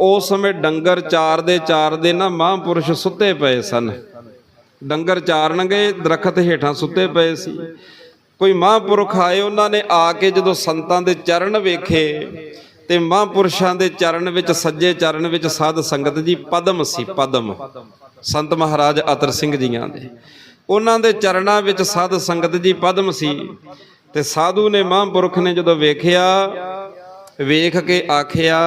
ਉਸ ਸਮੇਂ ਡੰਗਰ ਚਾਰ ਦੇ ਚਾਰ ਦੇ ਨਾ ਮਹਾਂਪੁਰਸ਼ ਸੁੱਤੇ ਪਏ ਸਨ। ਡੰਗਰ ਚਾਰਨਗੇ ਦਰਖਤ ਹੇਠਾਂ ਸੁੱਤੇ ਪਏ ਸੀ। ਕੋਈ ਮਹਾਂਪੁਰਖ ਆਏ, ਉਹਨਾਂ ਨੇ ਆ ਕੇ ਜਦੋਂ ਸੰਤਾਂ ਦੇ ਚਰਨ ਵੇਖੇ ਤੇ ਮਹਾਂਪੁਰਸ਼ਾਂ ਦੇ ਚਰਨ ਵਿੱਚ, ਸੱਜੇ ਚਰਨ ਵਿੱਚ ਸਾਧ ਸੰਗਤ ਜੀ, ਪਦਮ ਸੀ, ਪਦਮ। ਸੰਤ ਮਹਾਰਾਜ ਅਤਰ ਸਿੰਘ ਜੀਆਂ ਦੇ। ਉਹਨਾਂ ਦੇ ਚਰਨਾਂ ਵਿੱਚ ਸਾਧ ਸੰਗਤ ਜੀ ਪਦਮ ਸੀ ਤੇ ਸਾਧੂ ਨੇ ਮਹਾਂਪੁਰਖ ਨੇ ਜਦੋਂ ਵੇਖਿਆ, ਵੇਖ ਕੇ ਆਖਿਆ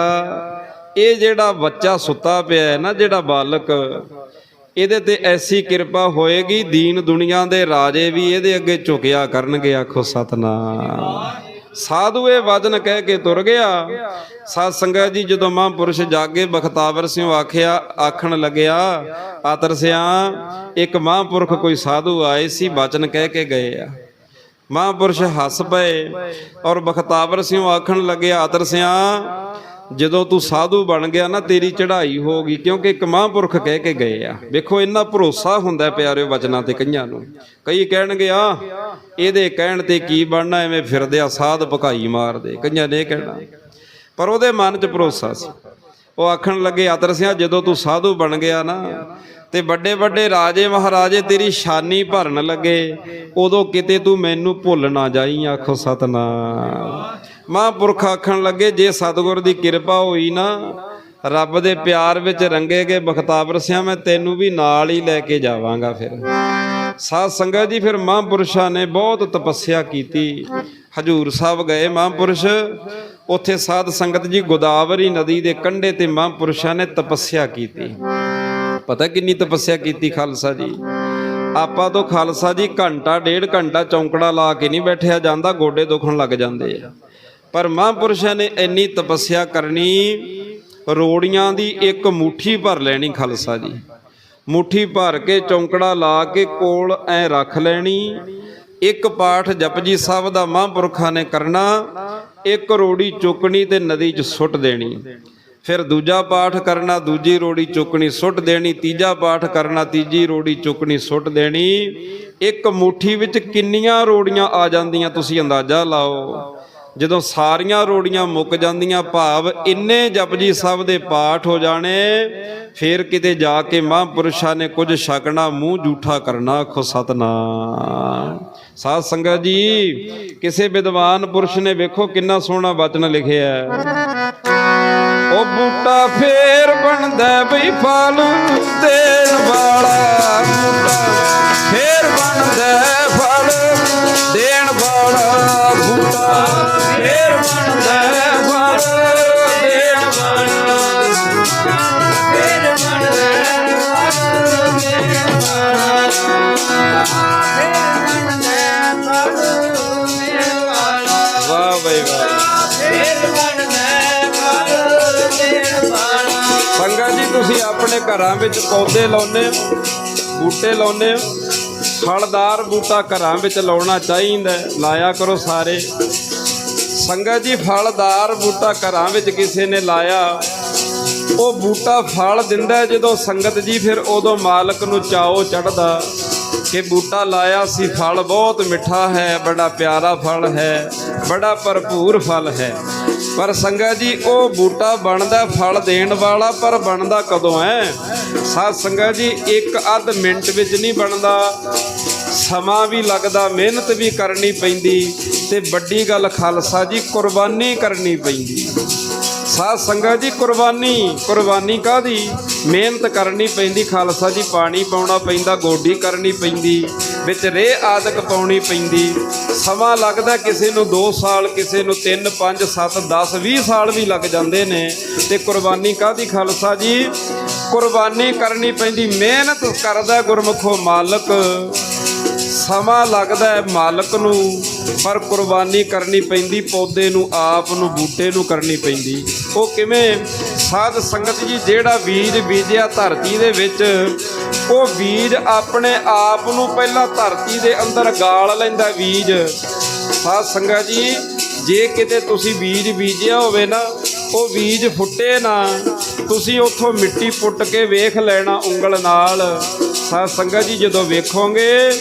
ਇਹ ਜਿਹੜਾ ਬੱਚਾ ਸੁੱਤਾ ਪਿਆ ਹੈ ਨਾ, ਜਿਹੜਾ ਬਾਲਕ, ਇਹਦੇ ਤੇ ਐਸੀ ਕਿਰਪਾ ਹੋਏਗੀ, ਦੀਨ ਦੁਨੀਆ ਦੇ ਰਾਜੇ ਵੀ ਇਹਦੇ ਅੱਗੇ ਝੁਕਿਆ ਕਰਨਗੇ, ਆਖੋ ਸਤਨਾਮ। ਸਾਧੂ ਇਹ ਵਚਨ ਕਹਿ ਕੇ ਤੁਰ ਗਿਆ। ਸਾਧ ਸੰਗਤ ਜੀ, ਜਦੋਂ ਮਹਾਂਪੁਰਸ਼ ਜਾਗੇ, ਬਖਤਾਵਰ ਸਿੰਘ ਆਖਿਆ, ਆਖਣ ਲੱਗਿਆ, ਆਤਰ ਸਿਆ ਇੱਕ ਮਹਾਂਪੁਰਖ ਕੋਈ ਸਾਧੂ ਆਏ ਸੀ, ਵਚਨ ਕਹਿ ਕੇ ਗਏ ਆ। ਮਹਾਂਪੁਰਸ਼ ਹੱਸ ਪਏ ਔਰ ਬਖਤਾਵਰ ਸਿੰਘ ਆਖਣ ਲੱਗਿਆ ਆਦਰ ਸਿਆ ਜਦੋਂ ਤੂੰ ਸਾਧੂ ਬਣ ਗਿਆ ਨਾ, ਤੇਰੀ ਚੜ੍ਹਾਈ ਹੋ ਗਈ, ਕਿਉਂਕਿ ਇੱਕ ਮਹਾਂਪੁਰਖ ਕਹਿ ਕੇ ਗਏ ਆ। ਵੇਖੋ, ਇੰਨਾ ਭਰੋਸਾ ਹੁੰਦਾ ਹੈ ਪਿਆਰਿਓ ਵਚਨਾਂ ਤੇ ਕਈਆਂ ਨੂੰ। ਕਈ ਕਹਿਣਗੇ ਆ ਇਹਦੇ ਕਹਿਣ ਤੇ ਕੀ ਬਣਨਾ, ਐਵੇਂ ਫਿਰਦੇ ਆ, ਸਾਧ ਭਕਾਈ ਮਾਰਦੇ। ਕਈਆਂ ਨੇ ਕਹਿਣਾ। ਪਰ ਉਹਦੇ ਮਨ 'ਚ ਭਰੋਸਾ ਸੀ। ਉਹ ਆਖਣ ਲੱਗੇ, ਆਦਰ ਸਿਆ, ਜਦੋਂ ਤੂੰ ਸਾਧੂ ਬਣ ਗਿਆ ਨਾ, ਤੇ ਵੱਡੇ ਵੱਡੇ ਰਾਜੇ ਮਹਾਰਾਜੇ ਤੇਰੀ ਸ਼ਾਨੀ ਭਰਨ ਲੱਗੇ, ਉਦੋਂ ਕਿਤੇ ਤੂੰ ਮੈਨੂੰ ਭੁੱਲ ਨਾ ਜਾਈ, ਆਖੋ ਸਤਨਾਮ। ਮਹਾਂਪੁਰਖ ਆਖਣ ਲੱਗੇ, ਜੇ ਸਤਿਗੁਰ ਦੀ ਕਿਰਪਾ ਹੋਈ ਨਾ, ਰੱਬ ਦੇ ਪਿਆਰ ਵਿੱਚ ਰੰਗੇ ਰੰਗੇਗੇ ਬਖਤਾਵਰ ਸਿਆ, ਮੈਂ ਤੈਨੂੰ ਵੀ ਨਾਲ ਹੀ ਲੈ ਕੇ ਜਾਵਾਂਗਾ ਫਿਰ। ਸਾਧ ਸੰਗਤ ਜੀ, ਫਿਰ ਮਹਾਂਪੁਰਸ਼ਾਂ ਨੇ ਬਹੁਤ ਤਪੱਸਿਆ ਕੀਤੀ। ਹਜੂਰ ਸਾਹਿਬ ਗਏ ਮਹਾਂਪੁਰਸ਼। ਉੱਥੇ ਸਾਧ ਸੰਗਤ ਜੀ ਗੋਦਾਵਰੀ ਨਦੀ ਦੇ ਕੰਢੇ ਤੇ ਮਹਾਂਪੁਰਸ਼ਾਂ ਨੇ ਤਪੱਸਿਆ ਕੀਤੀ। ਪਤਾ ਕਿੰਨੀ ਤਪੱਸਿਆ ਕੀਤੀ ਖਾਲਸਾ ਜੀ? ਆਪਾਂ ਤੋਂ ਖਾਲਸਾ ਜੀ ਘੰਟਾ, ਡੇਢ ਘੰਟਾ ਚੌਂਕੜਾ ਲਾ ਕੇ ਨਹੀਂ ਬੈਠਿਆ, ਜਾਂਦਾ ਗੋਡੇ ਦੁਖਣ ਲੱਗ ਜਾਂਦੇ ਆ। ਪਰ ਮਹਾਂਪੁਰਸ਼ਾਂ ਨੇ ਇੰਨੀ ਤਪੱਸਿਆ ਕਰਨੀ, ਰੋੜੀਆਂ ਦੀ ਇੱਕ ਮੁਠੀ ਭਰ ਲੈਣੀ ਖਾਲਸਾ ਜੀ। ਮੁਠੀ ਭਰ ਕੇ ਚੌਂਕੜਾ ਲਾ ਕੇ ਕੋਲ ਐ ਰੱਖ ਲੈਣੀ, ਇੱਕ ਪਾਠ ਜਪਜੀ ਸਾਹਿਬ ਦਾ ਮਹਾਂਪੁਰਖਾਂ ਨੇ ਕਰਨਾ, ਇੱਕ ਰੋੜੀ ਚੁੱਕਣੀ ਤੇ ਨਦੀ 'ਚ ਸੁੱਟ ਦੇਣੀ। ਫਿਰ ਦੂਜਾ ਪਾਠ ਕਰਨਾ, ਦੂਜੀ ਰੋੜੀ ਚੁੱਕਣੀ ਸੁੱਟ ਦੇਣੀ, ਤੀਜਾ ਪਾਠ ਕਰਨਾ, ਤੀਜੀ ਰੋੜੀ ਚੁੱਕਣੀ ਸੁੱਟ ਦੇਣੀ। ਇੱਕ ਮੁਠੀ ਵਿੱਚ ਕਿੰਨੀਆਂ ਰੋੜੀਆਂ ਆ ਜਾਂਦੀਆਂ, ਤੁਸੀਂ ਅੰਦਾਜ਼ਾ ਲਾਓ। ਜਦੋਂ ਸਾਰੀਆਂ ਰੋੜੀਆਂ ਮੁੱਕ ਜਾਂਦੀਆਂ ਭਾਵ ਇੰਨੇ ਜਪਜੀ ਸਾਹਿਬ ਦੇ ਪਾਠ ਹੋ ਜਾਣੇ, ਫਿਰ ਕਿਤੇ ਜਾ ਕੇ ਮਹਾਂਪੁਰਸ਼ਾਂ ਨੇ ਕੁਝ ਛਕਣਾ, ਮੂੰਹ ਝੂਠਾ ਕਰਨਾ, ਆਖੋ ਸਤਨਾਮ। ਸਾਧ ਸੰਗਤ ਜੀ, ਕਿਸੇ ਵਿਦਵਾਨ ਪੁਰਸ਼ ਨੇ ਵੇਖੋ ਕਿੰਨਾ ਸੋਹਣਾ ਬਚਨ ਲਿਖਿਆ ਹੈ। ਉਹ ਬੂਟਾ ਫੇਰ ਬਣਦਾ ਬਈ ਫਲ ਦੇਣ ਵਾਲਾ ਬੂਟਾ। ਫੇਰ ਬਣਦਾ ਫਲ, ਦੇਣ ਵਾਲਾ ਬੂਟਾ। ਵਾਹ ਬਈ ਵਾਹ ਸੰਗਤ ਜੀ, ਤੁਸੀਂ ਆਪਣੇ ਘਰਾਂ ਵਿੱਚ ਪੌਦੇ ਲਾਉਨੇ ਹੋ, ਬੂਟੇ ਲਾਉਨੇ ਹੋ। ਫਲਦਾਰ ਬੂਟਾ ਘਰਾਂ ਵਿੱਚ ਲਾਉਣਾ ਚਾਹੀਦਾ ਲਾਇਆ ਕਰੋ ਸਾਰੇ। ਸੰਗਤ ਜੀ, ਫਲਦਾਰ ਬੂਟਾ ਘਰਾਂ ਵਿੱਚ ਕਿਸੇ ਨੇ ਲਾਇਆ। ਉਹ ਬੂਟਾ ਫਲ ਦਿੰਦਾ ਜਦੋਂ ਸੰਗਤ ਜੀ ਫਿਰ ਉਦੋਂ ਮਾਲਕ ਨੂੰ ਚਾਓ ਚੜਦਾ ਕਿ ਬੂਟਾ ਲਾਇਆ ਸੀ, ਫਲ ਬਹੁਤ ਮਿੱਠਾ ਹੈ, ਬੜਾ ਪਿਆਰਾ ਫਲ ਹੈ, ਬੜਾ ਭਰਪੂਰ ਫਲ ਹੈ। ਪਰ ਸੰਗਤ ਜੀ, ਉਹ ਬੂਟਾ ਬਣਦਾ ਫਲ ਦੇਣ ਵਾਲਾ, ਪਰ ਬਣਦਾ ਕਦੋਂ ਹੈ? ਸਾਧ ਸੰਗਤ ਜੀ, ਇੱਕ ਅੱਧ ਮਿੰਟ ਵਿੱਚ ਨਹੀਂ ਬਣਦਾ। ਸਮਾਂ ਵੀ ਲੱਗਦਾ, ਮਿਹਨਤ ਵੀ ਕਰਨੀ ਪੈਂਦੀ ਤੇ ਵੱਡੀ ਗੱਲ ਖਾਲਸਾ ਜੀ, ਕੁਰਬਾਨੀ ਕਰਨੀ ਪੈਂਦੀ। ਸਾਧ ਸੰਗਤ ਜੀ, ਕੁਰਬਾਨੀ ਕੁਰਬਾਨੀ ਕਾਦੀ ਮਿਹਨਤ ਕਰਨੀ ਪੈਂਦੀ, ਖਾਲਸਾ ਜੀ, ਪਾਣੀ ਪਾਉਣਾ ਪੈਂਦਾ, ਗੋਡੀ ਕਰਨੀ ਪੈਂਦੀ, ਵਿੱਚ ਰੇਹ ਆਦਿਕ ਪਾਉਣੀ ਪੈਂਦੀ। ਸਮਾਂ ਲੱਗਦਾ ਕਿਸੇ ਨੂੰ 2 ਸਾਲ, ਕਿਸੇ ਨੂੰ 3 5 7 10 20 ਸਾਲ ਵੀ ਲੱਗ ਜਾਂਦੇ ਨੇ ਤੇ ਕੁਰਬਾਨੀ ਕਾਦੀ ਖਾਲਸਾ ਜੀ? ਕੁਰਬਾਨੀ ਕਰਨੀ ਪੈਂਦੀ, ਮਿਹਨਤ ਕਰਦਾ ਗੁਰਮੁਖੋ ਮਾਲਕ। ਸਮਾਂ ਲੱਗਦਾ ਹੈ ਮਾਲਕ ਨੂੰ, ਪਰ ਕੁਰਬਾਨੀ ਕਰਨੀ ਪੈਂਦੀ, ਪੌਦੇ ਨੂੰ, ਆਪ ਨੂੰ, ਬੂਟੇ ਨੂੰ ਕਰਨੀ ਪੈਂਦੀ। ਉਹ ਕਿਵੇਂ? ਸਾਧ ਸੰਗਤ ਜੀ, ਜਿਹੜਾ ਬੀਜ ਬੀਜਿਆ ਧਰਤੀ ਦੇ ਵਿੱਚ, ਉਹ ਬੀਜ ਆਪਣੇ ਆਪ ਨੂੰ ਪਹਿਲਾਂ ਧਰਤੀ ਦੇ ਅੰਦਰ ਗਾਲ ਲੈਂਦਾ ਬੀਜ। ਸਾਧ ਸੰਗਤ ਜੀ, ਜੇ ਕਿਤੇ ਤੁਸੀਂ ਬੀਜ ਬੀਜਿਆ ਹੋਵੇ ਨਾ, ਉਹ ਬੀਜ ਫੁੱਟੇ ਨਾ। ਤੁਸੀਂ ਉੱਥੋਂ ਮਿੱਟੀ ਪੁੱਟ ਕੇ ਵੇਖ ਲੈਣਾ ਉਂਗਲ ਨਾਲ। ਸਾਧ ਸੰਗਤ ਜੀ ਜਦੋਂ ਵੇਖੋਗੇ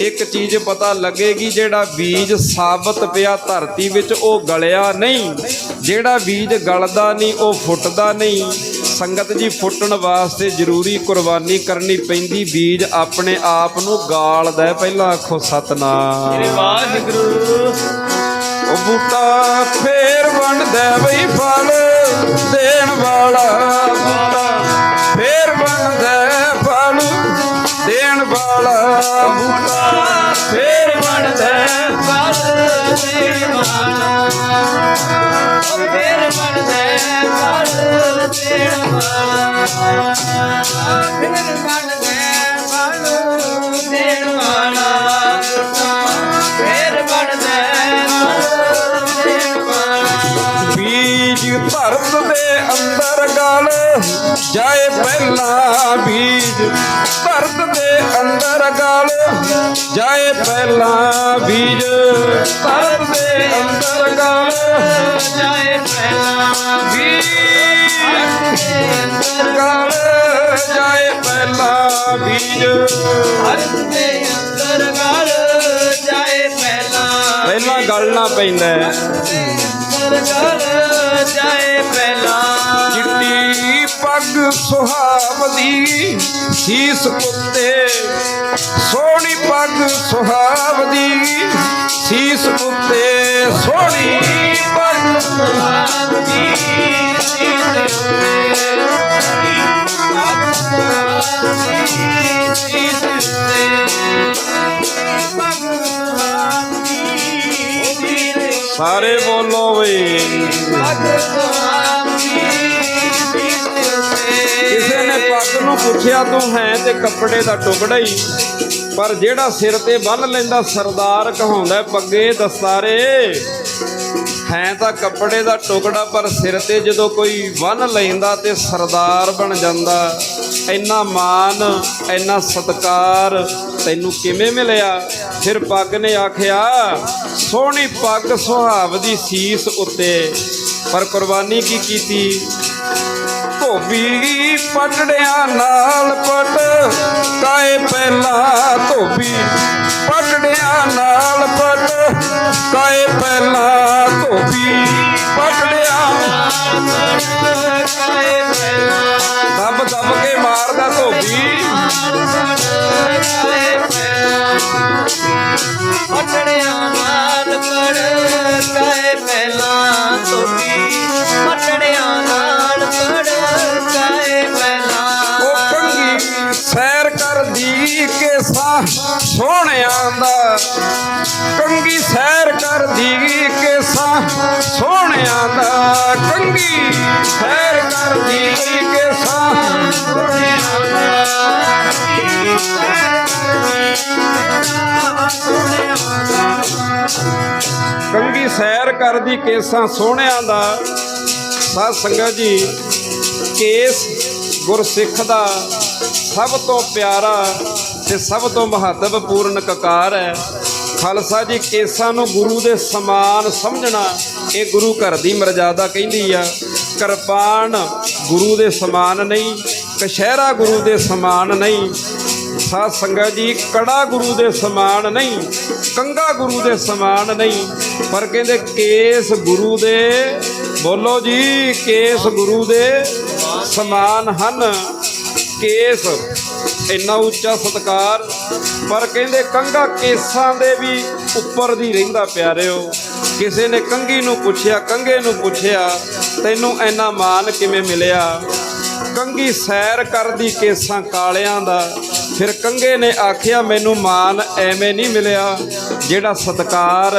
ਇੱਕ ਚੀਜ਼ ਪਤਾ ਲੱਗੇਗੀ ਜਿਹੜਾ ਬੀਜ ਸਾਬਤ ਪਿਆ ਧਰਤੀ ਵਿੱਚ ਉਹ ਗਲਿਆ ਨਹੀਂ। ਜਿਹੜਾ ਬੀਜ ਗਲਦਾ ਨਹੀਂ ਉਹ ਫੁੱਟਦਾ ਨਹੀਂ। ਸੰਗਤ ਜੀ ਫੁੱਟਣ ਵਾਸਤੇ ਜ਼ਰੂਰੀ ਕੁਰਬਾਨੀ ਕਰਨੀ ਪੈਂਦੀ। ਬੀਜ ਆਪਣੇ ਆਪ ਨੂੰ ਗਾਲਦਾ। ਪਹਿਲਾਂ ਆਖੋ ਸਤਨਾਮ। ਵਾਹਿਗੁਰੂ। ਉਹ ਬੂਟਾ ਫੇਰ ਬਣਦਾ ਬਈ ਫਲ। ਭਰਤ ਦੇ ਅੰਦਰ ਗਲ ਜਾਏ ਪਹਿਲਾਂ ਬੀਜ। ਭਰਤ ਦੇ ਅੰਦਰ ਗਲ ਜਾਏ ਪਹਿਲਾਂ ਬੀਜ ਧਰਤ ਦੇ ਅੰਦਰ ਗਲ ਜਾਏ ਪਹਿਲਾਂ ਬੀਜ ਅੰਦਰ ਗਲ ਜਾਏ ਪਹਿਲਾਂ ਬੀਜ। ਹਰਤ ਦੇ ਅੰਦਰ ਗਲ ਜਾਏ ਪਹਿਲਾਂ ਪਹਿਲਾਂ ਗਲਣਾ ਪੈਂਦਾ। ਹੈ। ਅੰਦਰ ਗਲ ਜਾਏ ਪਹਿਲਾਂ ਪੱਗ ਸੁਹਾਵਦੀ, ਸੀਸ ਉੱਤੇ ਸੋਹਣੀ ਪੱਗ ਸੁਹਾਵਦੀ, ਸੀਸ ਉੱਤੇ ਸੋਹਣੀ ਪੱਗ ਸੁਹਾਵਦੀ, ਸੀਸ ਉੱਤੇ ਸੀਸ ਉੱਤੇ ਸਾਰੇ ਬੋਲੋ ਵੇ। ਕਿਸੇ ਪੁੱਛਿਆ ਤੂੰ ਹੈ ਤੇ ਕੱਪੜੇ ਦਾ ਟੁਕੜਾ ਹੀ। ਪਰ ਜਿਹੜਾ ਸਿਰ ਤੇ ਬੰਨ ਲੈਂਦਾ ਸਰਦਾਰ ਕਹਾਉਂਦਾ ਪੱਗੇ ਦਸਤਾਰੇ। ਹੈ ਤਾਂ ਕੱਪੜੇ ਦਾ ਟੁਕੜਾ, ਪਰ ਸਿਰ ਤੇ ਜਦੋਂ ਕੋਈ ਬੰਨ ਲੈਂਦਾ ਤੇ ਸਰਦਾਰ ਬਣ ਜਾਂਦਾ। ਇੰਨਾ ਮਾਨ ਇੰਨਾ ਸਤਕਾਰ ਤੈਨੂੰ ਕਿਵੇਂ ਮਿਲਿਆ? ਫਿਰ ਪੱਗ ਨੇ ਆਖਿਆ, ਸੋਹਣੀ ਪੱਗ ਸੁਹਾਵ ਦੀ ਸੀਸ ਉੱਤੇ। ਪਰ ਕੁਰਬਾਨੀ ਕੀ ਕੀਤੀ? ਧੋਬੀ ਪਟੜਿਆਂ ਨਾਲ ਪਟ ਕਾਏ ਪਹਿਲਾਂ ਧੋਬੀ। ਪਟੜਿਆਂ ਨਾਲ ਪਟ ਕਾਏ ਪਹਿਲਾਂ ਧੋਬੀ। ਪਟੜਿਆਂ ਦਬ ਦਬ ਕੇ ਮਾਰਦਾ ਧੋਬੀ। ਪਟੜਿਆਂ ਸੋਹਣਿਆਂ ਦਾ। ਕੰਗੀ ਸੈਰ ਕਰਦੀ ਕੇਸਾ ਸੋਹਣਿਆਂ ਦਾ। ਕੰਗੀ ਸੈਰ ਕਰਦੀ ਕੇਸਾ ਸੋਹਣਿਆਂ ਦਾ ਕੰਗੀ ਸੈਰ ਕਰਦੀ ਕੇਸਾਂ ਸੋਹਣਿਆਂ ਦਾ। ਸਾਧ ਸੰਗਤ ਜੀ, ਕੇਸ ਗੁਰਸਿੱਖ ਦਾ ਸਭ ਤੋਂ ਪਿਆਰਾ ਤੇ ਸਭ ਤੋਂ ਮਹੱਤਵਪੂਰਨ ਕਕਾਰ ਹੈ। ਖਾਲਸਾ ਜੀ, ਕੇਸਾਂ ਨੂੰ ਗੁਰੂ ਦੇ ਸਮਾਨ ਸਮਝਣਾ ਇਹ ਗੁਰੂ ਘਰ ਦੀ ਮਰਜ਼ਾਦਾ ਕਹਿੰਦੀ ਆ। ਕਿਰਪਾਨ ਗੁਰੂ ਦੇ ਸਮਾਨ ਨਹੀਂ ਕਸ਼ਹਿਰਾ ਗੁਰੂ ਦੇ ਸਮਾਨ ਨਹੀਂ, ਸਾਧ ਸੰਗਤ ਜੀ, ਕੜਾ ਗੁਰੂ ਦੇ ਸਮਾਨ ਨਹੀਂ, ਕੰਗਾ ਗੁਰੂ ਦੇ ਸਮਾਨ ਨਹੀਂ, ਪਰ ਕਹਿੰਦੇ ਕੇਸ ਗੁਰੂ ਦੇ, ਬੋਲੋ ਜੀ, ਕੇਸ ਗੁਰੂ ਦੇ ਸਮਾਨ ਹਨ। ਕੇਸ, ਇੰਨਾ ਉੱਚਾ ਸਤਕਾਰ, ਪਰ ਕਹਿੰਦੇ ਕੰਗਾ ਕੇਸਾਂ ਦੇ ਵੀ ਉੱਪਰ ਦੀ ਰਹਿੰਦਾ ਪਿਆਰਿਓ। ਕਿਸੇ ਨੇ ਕੰਗੀ ਨੂੰ ਪੁੱਛਿਆ ਕੰਗੇ ਨੂੰ ਪੁੱਛਿਆ, ਤੈਨੂੰ ਇੰਨਾ ਮਾਨ ਕਿਵੇਂ ਮਿਲਿਆ? ਕੰਗੀ ਸੈਰ ਕਰਦੀ ਕੇਸਾਂ ਕਾਲਿਆਂ ਦਾ, ਫਿਰ ਕੰਗੇ ਨੇ ਆਖਿਆ, ਮੈਨੂੰ ਮਾਨ ਐਵੇਂ ਨਹੀਂ ਮਿਲਿਆ, ਜਿਹੜਾ ਸਤਕਾਰ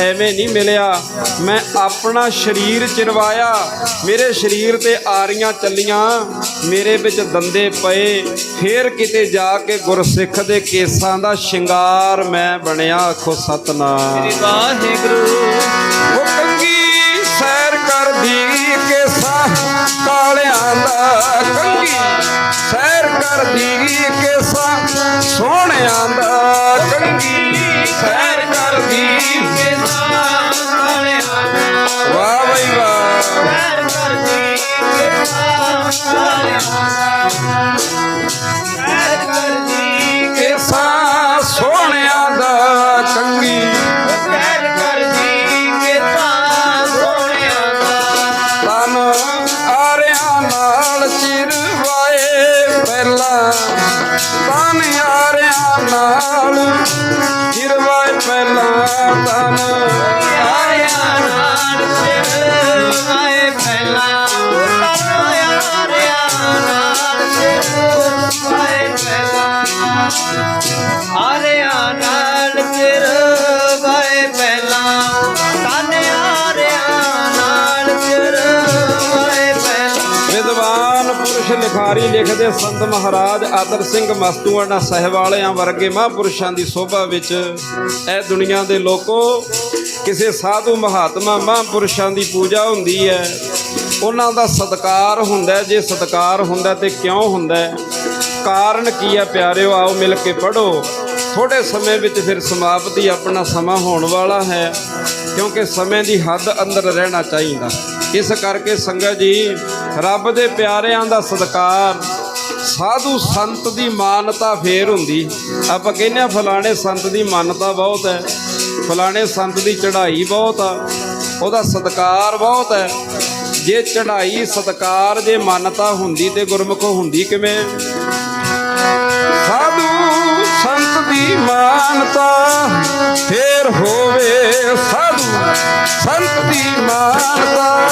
ਐਵੇਂ ਨਹੀਂ ਮਿਲਿਆ। ਮੈਂ ਆਪਣਾ ਸਰੀਰ ਚਿਰਵਾਇਆ ਮੇਰੇ ਸਰੀਰ ਤੇ ਆਰੀਆਂ ਚੱਲੀਆਂ। ਮੇਰੇ ਵਿੱਚ ਦੰਦੇ ਪਏ। ਫਿਰ ਕਿਤੇ ਜਾ ਕੇ ਗੁਰਸਿੱਖ ਦੇ ਕੇਸਾਂ ਦਾ ਸ਼ਿੰਗਾਰ ਮੈਂ ਬਣਿਆ ਆਖੋ ਸਤਨਾਮ। ਵਾਹਿਗੁਰੂ। ਉਹ ਕੰਗੀ ਸੈਰ ਕਰਦੀ ਕੇਸਾਂ ਕਾਲਿਆਂ ਦਾ ਕੰਗੀ। ਸੈਰ ਕਰਦੀ ਕੇਸਾਂ ਸੋਹਣਿਆਂ ਦਾ ਕੰਗੀ। ਸੈਰ ਵਾਹ ਬਈ ਵਾਹ ਕਿਸਾ ਸੋਹਣਿਆ ਦਾ ਚੰਗੀ ਪਹਿਲਾ ਤਾਂ ਯਾਰਿਆਂ ਨਾਲ ਹਿਰਵਾ ਵਾਏ ਪਹਿਲਾਂ ਵਿਦਵਾਨ ਲਿਖਾਰੀ ਲਿਖਦੇ ਸੰਤ ਮਹਾਰਾਜ ਆਦਰ ਸਿੰਘ ਮਸਤੂਆਣਾ ਸਾਹਿਬ ਵਾਲਿਆਂ ਵਰਗੇ ਮਹਾਂਪੁਰਸ਼ਾਂ ਦੀ ਸੋਭਾ ਵਿੱਚ ਇਹ ਦੁਨੀਆ ਦੇ ਲੋਕੋ ਕਿਸੇ ਸਾਧੂ ਮਹਾਤਮਾ ਮਹਾਂਪੁਰਸ਼ਾਂ ਦੀ ਪੂਜਾ ਹੁੰਦੀ ਹੈ। ਉਹਨਾਂ ਦਾ ਸਤਕਾਰ ਹੁੰਦਾ ਜੇ ਸਤਕਾਰ ਹੁੰਦਾ ਤੇ ਕਿਉਂ ਹੁੰਦਾ ਕਾਰਨ ਕੀ ਹੈ ਪਿਆਰਿਓ? ਆਓ ਮਿਲ ਕੇ ਪੜੋ ਥੋੜੇ ਸਮੇਂ ਵਿੱਚ ਫਿਰ ਸਮਾਪਤੀ ਆਪਣਾ ਸਮਾਂ ਹੋਣ ਵਾਲਾ ਹੈ, ਕਿਉਂਕਿ ਸਮੇਂ ਦੀ ਹੱਦ ਅੰਦਰ ਰਹਿਣਾ ਚਾਹੀਦਾ। ਇਸ ਕਰਕੇ ਸੰਗਤ ਜੀ, ਰੱਬ ਦੇ ਪਿਆਰਿਆਂ ਦਾ ਸਤਕਾਰ, ਸਾਧੂ ਸੰਤ ਦੀ ਮਾਨਤਾ ਫੇਰ ਹੁੰਦੀ। ਆਪਾਂ ਕਹਿੰਦੇ ਆ ਫਲਾਣੇ ਸੰਤ ਦੀ ਮਾਨਤਾ ਬਹੁਤ ਹੈ, ਫਲਾਣੇ ਸੰਤ ਦੀ ਚੜ੍ਹਾਈ ਬਹੁਤ ਆ, ਉਹਦਾ ਸਤਕਾਰ ਬਹੁਤ ਹੈ। ਜੇ ਚੜ੍ਹਾਈ, ਸਤਕਾਰ ਜੇ ਮਾਨਤਾ ਹੁੰਦੀ ਤੇ ਗੁਰਮੁਖ ਹੁੰਦੀ ਕਿਵੇਂ? ਸਾਧੂ ਸੰਤ ਦੀ ਮਾਨਤਾ ਹੋਵੇ ਸਾਧੂ ਸੰਤ ਦੀ ਮਾਨਤਾ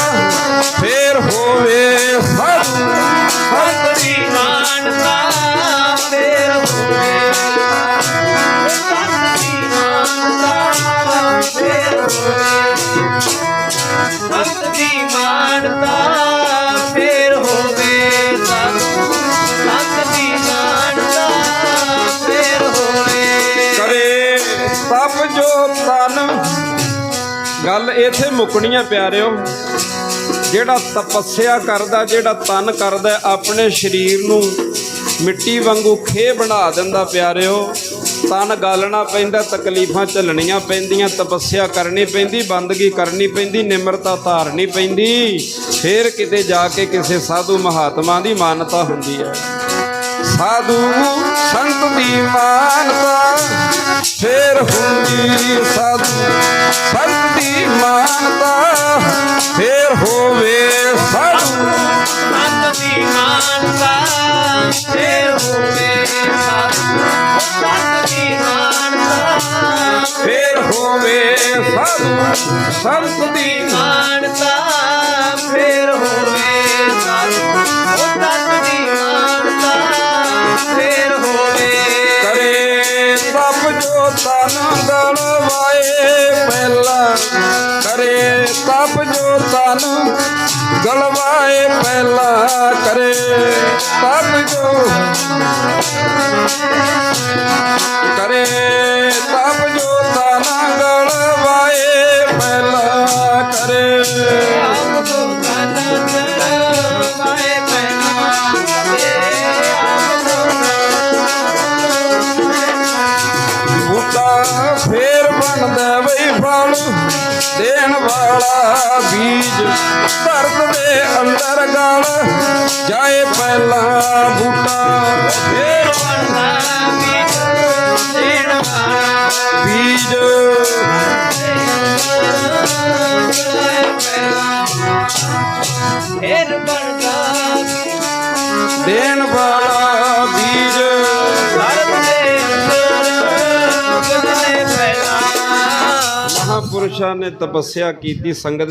ਫੇਰ ਹੋਵੇ ਸਾਧੂ ਸੰਤ ਮਾਨਤਾ ਇੱਥੇ ਮੁੱਕਣੀਆਂ ਪਿਆਰਿਓ, ਜਿਹੜਾ ਤਪੱਸਿਆ ਕਰਦਾ, ਜਿਹੜਾ ਤਨ ਕਰਦਾ, ਆਪਣੇ ਸਰੀਰ ਨੂੰ ਮਿੱਟੀ ਵਾਂਗੂ ਖੇ ਬਣਾ ਦਿੰਦਾ ਪਿਆਰਿਓ। ਤਨ ਗਾਲਣਾ ਪੈਂਦਾ, ਤਕਲੀਫਾਂ ਝੱਲਣੀਆਂ ਪੈਂਦੀਆਂ, ਤਪੱਸਿਆ ਕਰਨੀ ਪੈਂਦੀ, ਬੰਦਗੀ ਕਰਨੀ ਪੈਂਦੀ, ਨਿਮਰਤਾ ਧਾਰਨੀ ਪੈਂਦੀ। ਫੇਰ ਕਿਤੇ ਜਾ ਕੇ ਕਿਸੇ ਸਾਧੂ ਮਹਾਤਮਾ ਦੀ ਮਾਨਤਾ ਹੁੰਦੀ ਹੈ। ਸਾਧੂ ਸੰਤ ਦੀ ਮਾਨਤਾ ਫੇਰ ਹੁੰਦੀ ਸਾਧੂ ਸੰਤ ਦੀ ਮਾਨਤਾ ਫੇਰ ਹੋਵੇ ਸਾਧੂ ਸੰਤ ਦੀ ਮਾਨਤਾ ਫੇਰ ਹੋਵੇ ਸੰਤ ਦੀ ਮਾਨਤਾ ਫੇਰ ਹੋਵੇ ਸਾਧੂ ਸੰਤ ਦੀ ਮਾਨਤਾ ਫੇਰ ਹੋਵੇ ਉਹ ਜੋ ਗਲਵਾਏ ਪਹਿਲਾ ਕਰੇ ਤਪ ਜੋ ਗਲ, ਜਾਏ ਪਹਿਲਾ ਬੂਟਾ। ਫੇਰ ਬਣਦਾ ਬੀਜ। ਦੇਣ ਵਾਲਾ ਬੀਜ। ਫੇਰ ਬਣਦਾ ਦੇਣ ਵਾਲਾ ਬੀਜ ਧਰਮ ਦੇ ਅੰਦਰ ਪਹਿਲਾ ਮਹਾਪੁਰਸ਼ਾਂ ਨੇ ਤਪੱਸਿਆ ਕੀਤੀ ਸੰਗਤ